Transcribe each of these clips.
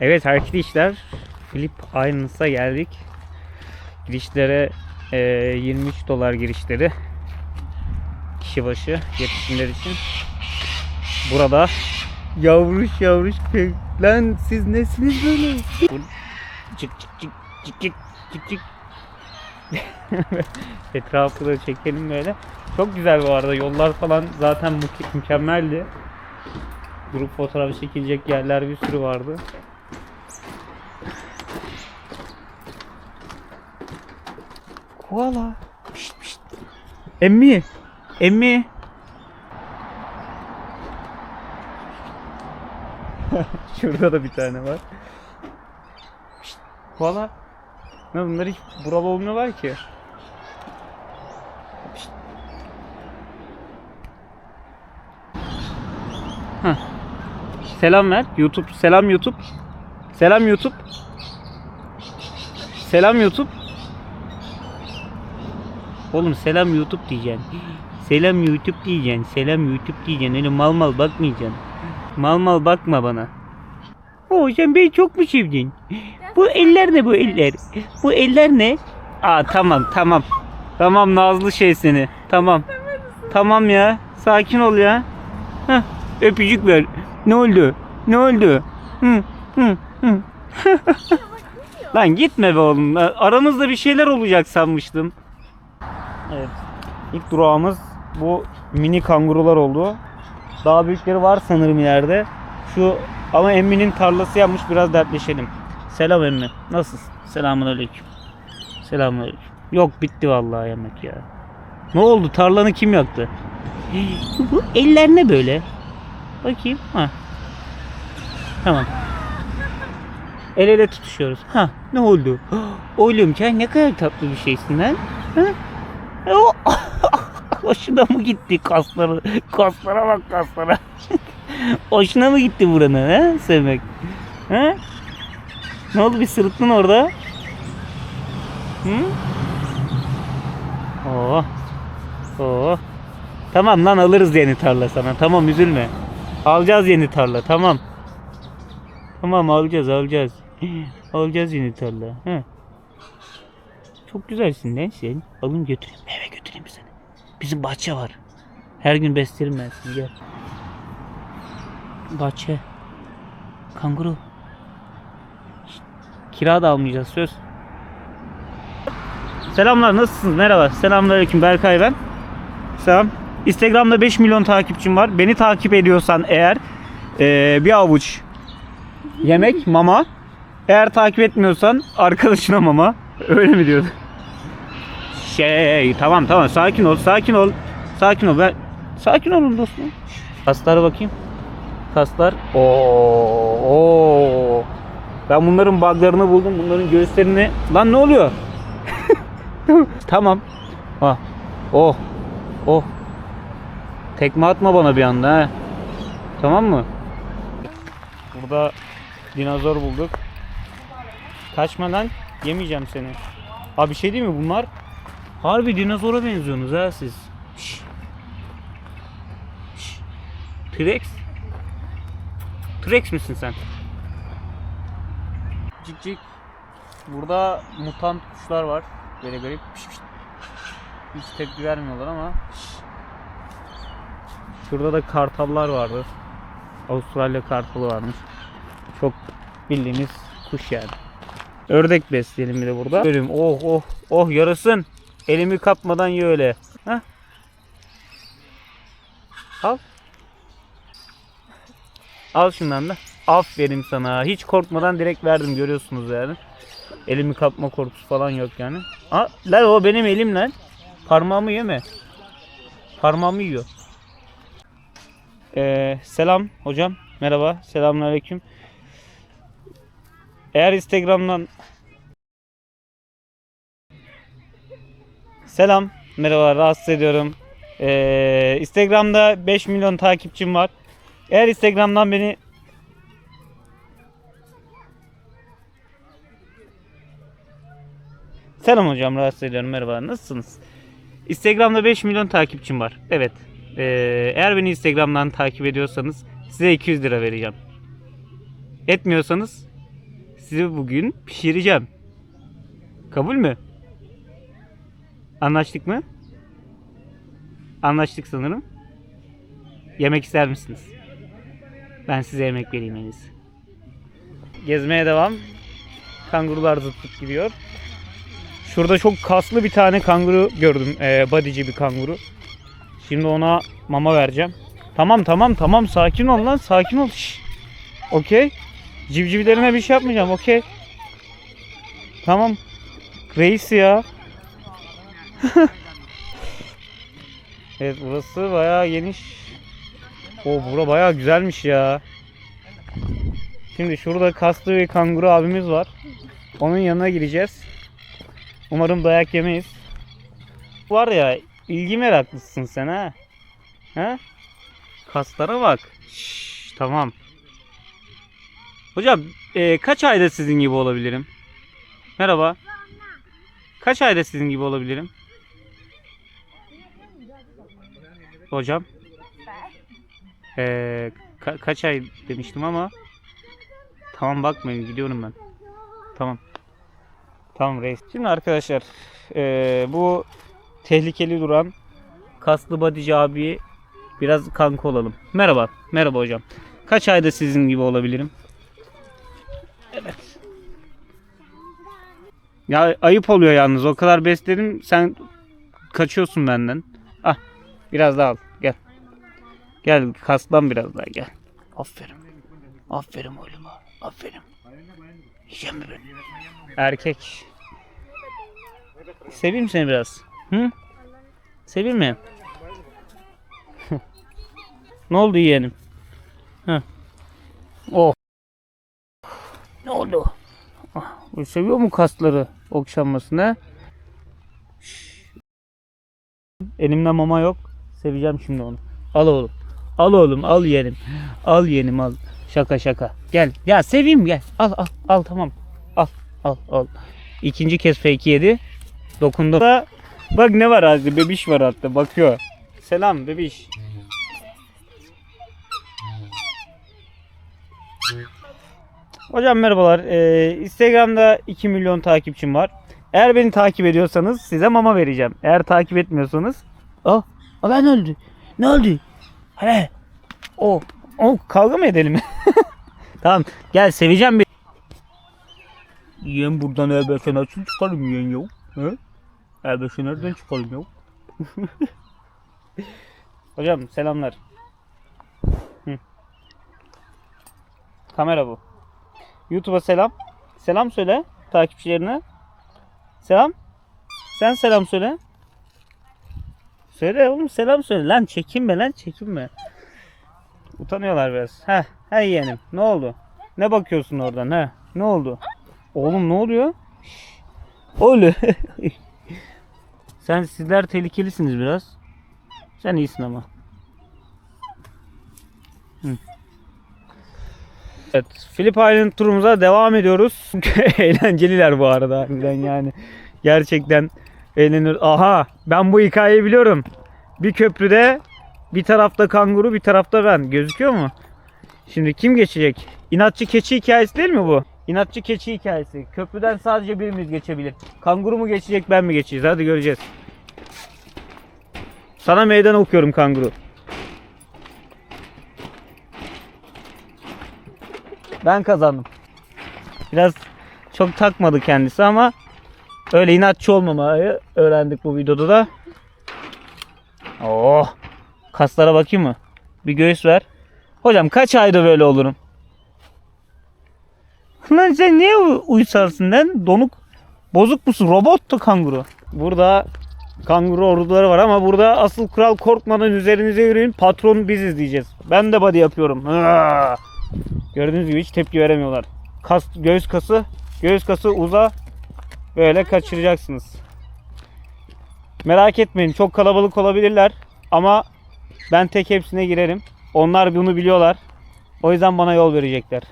Evet arkadaşlar Flip Islands'a geldik. Girişlere e, 23 dolar girişleri. Kişi başı yetişkinler için. Burada yavruş yavruş. Lan siz nesiniz böyle? Çık çık çık çık çık çık çık. Etrafı da çekelim böyle. Çok güzel bu arada. Yollar falan zaten mü- mükemmeldi. Grup fotoğraf çekilecek yerler bir sürü vardı. Koala. Pişt pişt. Emmi. Emmi. Şurada da bir tane var. Pişt. Koala. Ne bunlar hiç buralı olmuyorlar ki. Pişt. Selam ver. YouTube. Selam YouTube. Selam YouTube. Selam YouTube. Oğlum selam YouTube diyeceksin. Selam YouTube diyeceksin. Selam YouTube diyeceksin. Öyle mal mal bakmayacaksın. Mal mal bakma bana. Oo sen beni çok mu sevdin? Bu eller ne bu eller? Bu eller ne? Aa tamam tamam. Tamam Nazlı şey seni. Tamam. Tamam ya. Sakin ol ya. Heh, öpücük ver. Ne oldu? Ne oldu? Hı, hı, hı. Lan gitme be oğlum. Aramızda bir şeyler olacak sanmıştım. Evet. İlk durağımız bu mini kangurular oldu. Daha büyükleri var sanırım ileride. Şu ama Emmi'nin tarlası yapmış biraz dertleşelim. Selam Emmi. Nasılsın? Selamun aleyküm. Selamun aleyküm. Yok bitti vallahi yemek ya. Ne oldu? Tarlanı kim yaktı? Bu eller ne böyle? Bakayım. Ha. Tamam. El ele tutuşuyoruz. Ha ne oldu? Oğlum sen ne kadar tatlı bir şeysin lan. Ha? Hoşuna mı gitti kasları? Kaslara bak kaslara. hoşuna mı gitti buranın ha sevmek? Ha? Ne oldu bir sırıttın orada? Hı? Oo. Oo. Tamam lan alırız yeni tarla sana. Tamam üzülme. Alacağız yeni tarla tamam. Tamam alacağız alacağız. alacağız yeni tarla. He. Çok güzelsin lan sen. Alın götüreyim. Eve götüreyim seni. Bizim bahçe var. Her gün beslerim ben seni gel. Bahçe. Kanguru. Kira da almayacağız söz. Selamlar nasılsınız? Merhaba. Selamünaleyküm Berkay ben. Selam. Instagram'da 5 milyon takipçim var. Beni takip ediyorsan eğer eee, bir avuç yemek mama. Eğer takip etmiyorsan arkadaşına mama. Öyle mi diyordu? Şey tamam tamam sakin ol sakin ol. Sakin ol ben sakin olun dostum. Kaslara bakayım. Kaslar. Oo, oo. Ben bunların buglarını buldum. Bunların göğüslerini. Lan ne oluyor? tamam. Ah. Oh. Oh. Tekme atma bana bir anda ha. Tamam mı? Burada dinozor bulduk. Kaçma lan. Yemeyeceğim seni. Abi bir şey değil mi bunlar? Harbi dinozora benziyorsunuz ha siz. T-Rex. T-Rex misin sen? Cik cik. Burada mutant kuşlar var. Böyle garip. Hiç tepki vermiyorlar ama. Şurada da kartallar vardı. Avustralya kartalı varmış. Çok bildiğimiz kuş yani. Ördek besleyelim bir de burada. Göreyim. Oh oh oh yarasın. Elimi kapmadan ye öyle. Hah. Al. Al şundan da. Aferin sana. Hiç korkmadan direkt verdim görüyorsunuz yani. Elimi kapma korkusu falan yok yani. Aa, lan o benim elim lan. Parmağımı yeme. Parmağımı yiyor. Ee, selam hocam. Merhaba. Selamünaleyküm. Eğer Instagram'dan Selam. Merhaba. Rahatsız ediyorum. Ee, Instagram'da 5 milyon takipçim var. Eğer Instagram'dan beni Selam hocam. Rahatsız ediyorum. Merhaba. Nasılsınız? Instagram'da 5 milyon takipçim var. Evet. Ee, eğer beni Instagram'dan takip ediyorsanız size 200 lira vereceğim. Etmiyorsanız sizi bugün pişireceğim. Kabul mü? Anlaştık mı? Anlaştık sanırım. Yemek ister misiniz? Ben size yemek vereyim en. Gezmeye devam. Kangurular zıp zıp gidiyor. Şurada çok kaslı bir tane kanguru gördüm. Ee, bodyci bir kanguru. Şimdi ona mama vereceğim. Tamam tamam tamam sakin ol lan sakin ol. Okey. Civcivlerine bir şey yapmayacağım okey. Tamam. Reis ya. evet burası bayağı geniş. O bura bayağı güzelmiş ya. Şimdi şurada kaslı bir kanguru abimiz var. Onun yanına gireceğiz. Umarım dayak yemeyiz. Var ya ilgi meraklısın sen ha. Ha? Kaslara bak. Şşş, tamam. Hocam e, kaç ayda sizin gibi olabilirim? Merhaba. Kaç ayda sizin gibi olabilirim? Hocam. E, ka- kaç ay demiştim ama. Tamam bakmayın gidiyorum ben. Tamam. Tamam reis. Şimdi arkadaşlar e, bu tehlikeli duran kaslı badici abi biraz kanka olalım. Merhaba. Merhaba hocam. Kaç ayda sizin gibi olabilirim? Evet. Ya ayıp oluyor yalnız. O kadar besledim. Sen kaçıyorsun benden. Biraz daha al. Gel. Gel kaslan biraz daha gel. Aferin. Aferin oğluma. Aferin. Yiyeceğim mi beni? Erkek. Seveyim seni biraz? Hı? Seveyim mi? ne oldu yeğenim? Hı. Oh. Ne oldu? Ah, seviyor mu kasları okşanmasını? Elimde mama yok. Seveceğim şimdi onu. Al oğlum. Al oğlum al yeğenim. Al yeğenim al. Şaka şaka. Gel. Ya seveyim gel. Al al al tamam. Al al al. İkinci kez fake yedi. Dokundu. Bak ne var ağzı bebiş var hatta bakıyor. Selam bebiş. Hocam merhabalar. Ee, Instagram'da 2 milyon takipçim var. Eğer beni takip ediyorsanız size mama vereceğim. Eğer takip etmiyorsanız Oh, ben öldü. Ne oldu? Hele. O, o kavga mı edelim? tamam, gel seveceğim bir. Yiyen buradan elbette nasıl çıkarım yiyen yok? He? Elbette nereden çıkarım yok? Hocam selamlar. Hı. Kamera bu. YouTube'a selam. Selam söyle takipçilerine. Selam. Sen selam söyle. Söyle oğlum selam söyle. Lan çekinme lan çekinme. Utanıyorlar biraz. Heh, he yeğenim. Ne oldu? Ne bakıyorsun oradan he? Ne oldu? Oğlum ne oluyor? Oğlum. Sen sizler tehlikelisiniz biraz. Sen iyisin ama. Hı. Evet, Philip Island turumuza devam ediyoruz. Eğlenceliler bu arada yani. Gerçekten eğlenir. Aha, ben bu hikayeyi biliyorum. Bir köprüde bir tarafta kanguru, bir tarafta ben. Gözüküyor mu? Şimdi kim geçecek? İnatçı keçi hikayesi değil mi bu? İnatçı keçi hikayesi. Köprüden sadece birimiz geçebilir. Kanguru mu geçecek, ben mi geçeceğiz? Hadi göreceğiz. Sana meydan okuyorum kanguru. Ben kazandım. Biraz çok takmadı kendisi ama öyle inatçı olmamayı öğrendik bu videoda da. Oh. Kaslara bakayım mı? Bir göğüs ver. Hocam kaç ayda böyle olurum? Lan sen niye uysalsın lan? Donuk. Bozuk musun? Robot da kanguru. Burada kanguru orduları var ama burada asıl kral korkmadan üzerinize yürüyün. Patron biziz diyeceğiz. Ben de body yapıyorum. Gördüğünüz gibi hiç tepki veremiyorlar. Kas, göğüs kası, göğüs kası uza. Böyle kaçıracaksınız. Merak etmeyin çok kalabalık olabilirler ama ben tek hepsine girerim. Onlar bunu biliyorlar. O yüzden bana yol verecekler.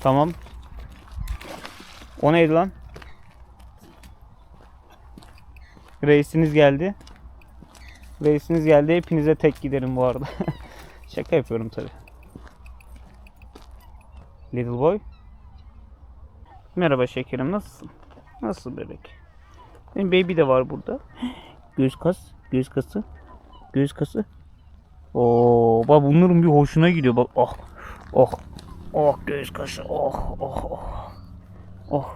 Tamam. O neydi lan? Reisiniz geldi. Reisiniz geldi. Hepinize tek giderim bu arada. Şaka yapıyorum tabi. Little boy. Merhaba şekerim nasılsın? Nasıl bebek? Benim baby de var burada. Göz kas, göz kası, göz kası. Oo, bak bunların bir hoşuna gidiyor bak. Oh, oh, oh göz kası, oh, oh, oh, oh,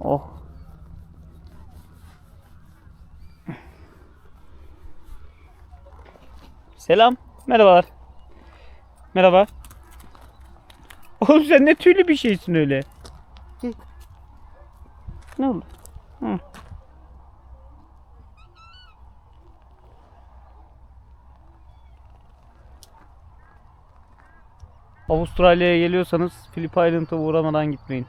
oh. Selam, merhabalar. Merhaba. Oğlum sen ne tüylü bir şeysin öyle. Ne oldu? Hı. Avustralya'ya geliyorsanız Phillip Island'a uğramadan gitmeyin.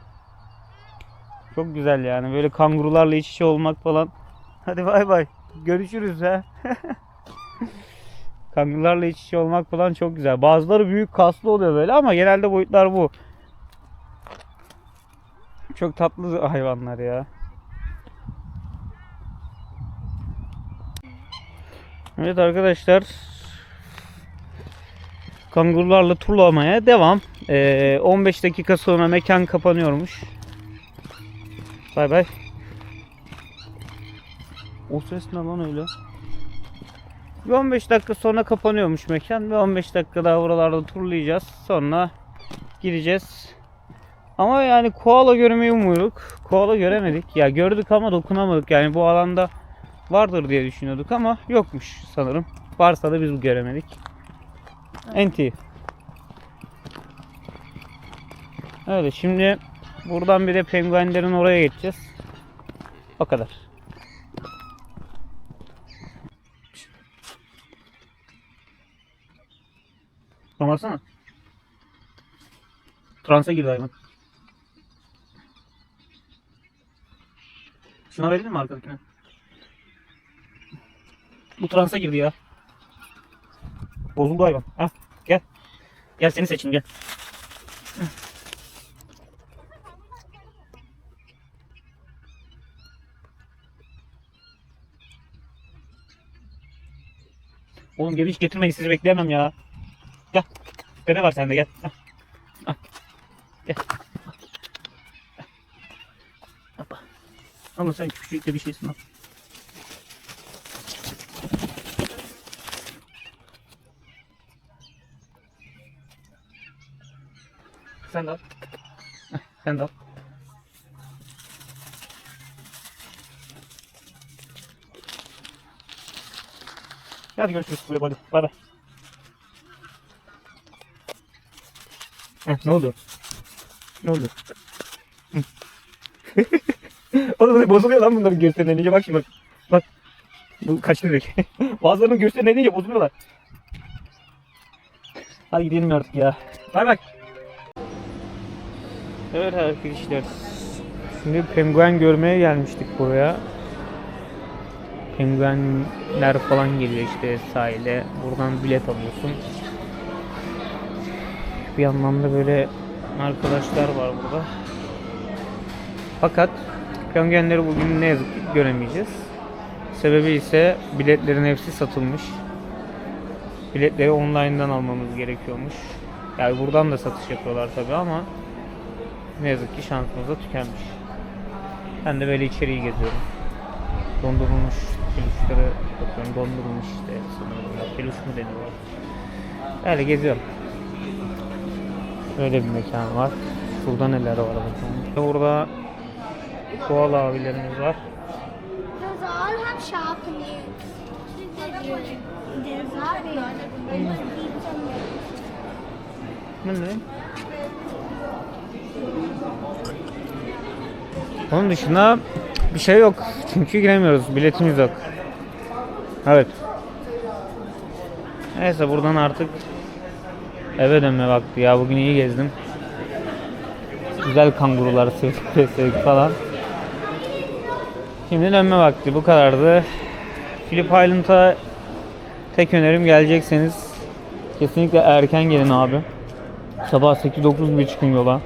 Çok güzel yani böyle kangurularla iç içe olmak falan. Hadi bay bay. Görüşürüz ha. kangurularla iç içe olmak falan çok güzel. Bazıları büyük kaslı oluyor böyle ama genelde boyutlar bu. Çok tatlı hayvanlar ya. Evet arkadaşlar. Kangurularla turlamaya devam. Ee, 15 dakika sonra mekan kapanıyormuş. Bay bay. O ses ne lan öyle? Bir 15 dakika sonra kapanıyormuş mekan ve 15 dakika daha buralarda turlayacağız. Sonra gideceğiz. Ama yani koala görmeyi umuyorduk. Koala göremedik. Ya gördük ama dokunamadık. Yani bu alanda vardır diye düşünüyorduk ama yokmuş sanırım. Varsa da biz göremedik. Enti. Öyle şimdi buradan bir de penguenlerin oraya geçeceğiz. O kadar. Baksana. Transa girdi hayvan. Şuna verelim mi arkadakine? Bu transa girdi ya. Bozuldu hayvan. Al gel. Gel seni seçeyim gel. Oğlum geri hiç getirmeyin sizi bekleyemem ya. Gel. Bebe var sende gel. Al. Gel. Ama sen küçük de bir şeysin al. Sen de al. Heh, Sen de al. Hadi görüşürüz. Bay bay. Heh, ne oldu? Ne oldu? Oğlum bozuluyor lan bunların göğüslerine inince bak şimdi bak. Bak. Bu kaçtı direkt. Bazılarının göğüslerine inince bozuluyorlar. Hadi gidelim artık ya. Bay bay. Evet arkadaşlar. Şimdi penguen görmeye gelmiştik buraya. Penguenler falan geliyor işte sahile. Buradan bilet alıyorsun. Bir yandan da böyle arkadaşlar var burada. Fakat penguenleri bugün ne yazık ki göremeyeceğiz. Sebebi ise biletlerin hepsi satılmış. Biletleri online'dan almamız gerekiyormuş. Yani buradan da satış yapıyorlar tabi ama ne yazık ki şansımız da tükenmiş. Ben de böyle içeriği geziyorum. Dondurulmuş peluşları bakıyorum. Dondurulmuş işte sanırım. Peluş mu deniyor? Öyle geziyorum. Öyle bir mekan var. Şurada neler var bakalım. Burada doğal abilerimiz var. Those ne? Onun dışında bir şey yok. Çünkü giremiyoruz. Biletimiz yok. Evet. Neyse buradan artık eve dönme vakti ya. Bugün iyi gezdim. Güzel kangurular sevdik, falan. Şimdi dönme vakti. Bu kadardı. Phillip Island'a tek önerim gelecekseniz kesinlikle erken gelin abi. Sabah 8-9 gibi çıkın yola.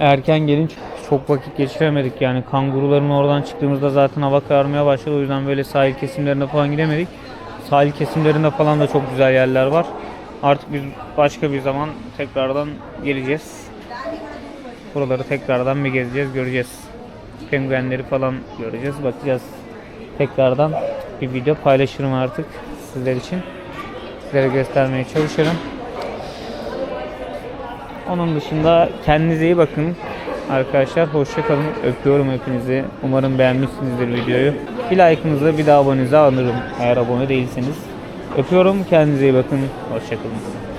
Erken gelin çok vakit geçiremedik yani kanguruların oradan çıktığımızda zaten hava kararmaya başladı o yüzden böyle sahil kesimlerine falan gidemedik. Sahil kesimlerinde falan da çok güzel yerler var. Artık biz başka bir zaman tekrardan geleceğiz. Buraları tekrardan bir gezeceğiz, göreceğiz. Penguenleri falan göreceğiz, bakacağız. Tekrardan bir video paylaşırım artık sizler için. Sizlere göstermeye çalışırım. Onun dışında kendinize iyi bakın. Arkadaşlar hoşça kalın. Öpüyorum hepinizi. Umarım beğenmişsinizdir videoyu. Bir like'ınızı bir daha abonenize alırım eğer abone değilseniz. Öpüyorum. Kendinize iyi bakın. Hoşça kalın.